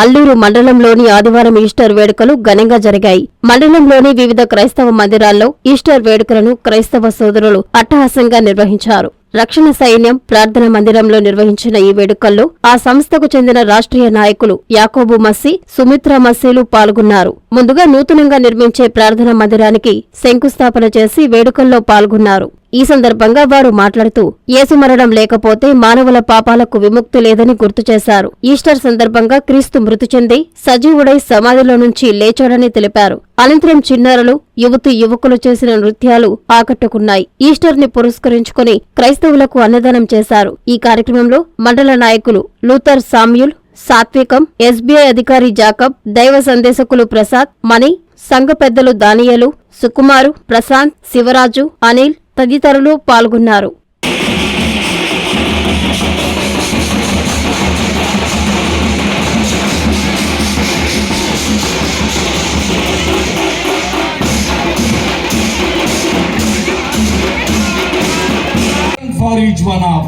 అల్లూరు మండలంలోని ఆదివారం ఈస్టర్ వేడుకలు ఘనంగా జరిగాయి. మండలంలోని వివిధ క్రైస్తవ మందిరాల్లో ఈస్టర్ వేడుకలను క్రైస్తవ సోదరులు అట్టహాసంగా నిర్వహించారు. రక్షణ సైన్యం ప్రార్థన మందిరంలో నిర్వహించిన ఈ వేడుకల్లో ఆ సంస్థకు చెందిన రాష్ట్రీయ నాయకులు యాకోబు మస్సి సుమిత్ర మస్సీలు పాల్గొన్నారు. ముందుగా నూతనంగా నిర్మించే ప్రార్థన మందిరానికి శంకుస్థాపన చేసి వేడుకల్లో పాల్గొన్నారు. ఈ సందర్భంగా వారు మాట్లాడుతూ ఏసు మరణం లేకపోతే మానవుల పాపాలకు విముక్తి లేదని గుర్తు చేశారు. ఈస్టర్ సందర్భంగా క్రీస్తు మృతి చెంది సజీవుడై సమాధిలో నుంచి లేచాడని తెలిపారు. అనంతరం చిన్నారులు యువతి యువకులు చేసిన నృత్యాలు ఆకట్టుకున్నాయి. ఈస్టర్ని పురస్కరించుకుని క్రైస్తవులకు అన్నదానం చేశారు. ఈ కార్యక్రమంలో మండల నాయకులు లూథర్ సామ్యుల్ సాత్వికం ఎస్బీఐ అధికారి జాకబ్ దైవ సందేశకులు ప్రసాద్ మణి సంఘ పెద్దలు దానియలు సుకుమారు ప్రశాంత్ శివరాజు అనిల్ తదితరులు పాల్గొన్నారు.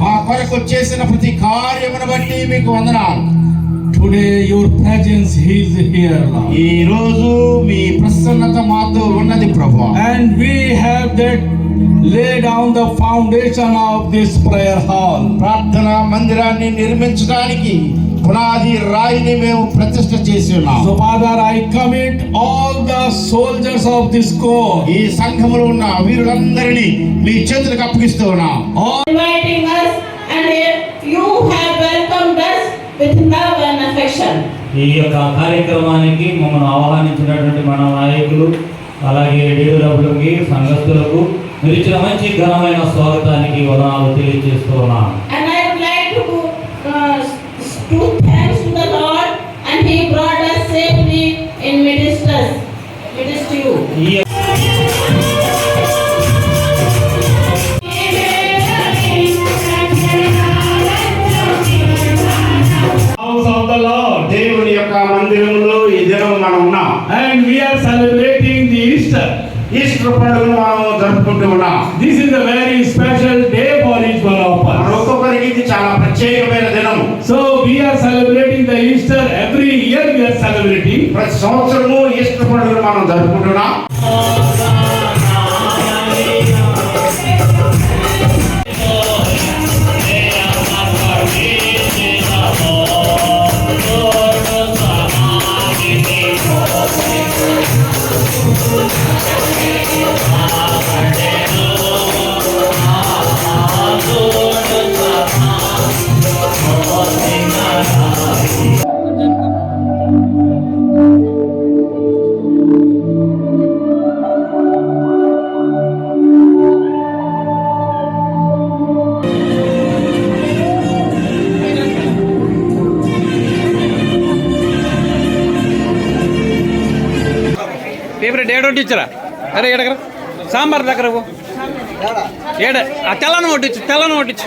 మా కొరకు చేసిన ప్రతి కార్యమును బట్టి మీకు వందనాలు. Your presence is here Lord. ఈ రోజు మీ ప్రసన్నత మాతో ఉన్నది ప్రభు. And we have that lay down the foundation of this prayer hall ప్రార్థన మందిరాన్ని నిర్మించడానికి పునాది రాయిని మేము ప్రతిష్ఠ చేసి ఉన్నాం so father i commit all the soldiers of this corps ఈ సంఘములో ఉన్న వీరులందరినీ మీ చేతులకు అప్పగిస్తూ ఉన్నాం all inviting us and you have welcomed us with love and affection. ఈ యొక్క కార్యక్రమానికి మమ్మల్ని ఆహ్వానించినటువంటి మన నాయకులు అలాగే డీడబ్ల్యూకి సంఘస్థులకు పిలిచిన మంచి ఘనమైన స్వాగతానికి వదనాలు తెలియజేస్తున్నాను. దేవుని యొక్క మందిరంలో ఈ మనం ఉన్నాం. And we celebrating the Easter Easter పండుగను మనం this is a very special day for each one of మన us ఒక్కొక్కరికి ఇది చాలా ప్రత్యేకమైన దినం so we are celebrating the easter every year we are celebrating ప్రతి సంవత్సరము ఈస్టర్ పండుగను మనం జరుపుకుంటున్నాం పేపర్ ఏడు ఇచ్చరా? అరే ఎడగర సాంబార్ దగ్గర ఏడ. ఆ తెల్లని వడ్డించు తెల్లని వడ్డించు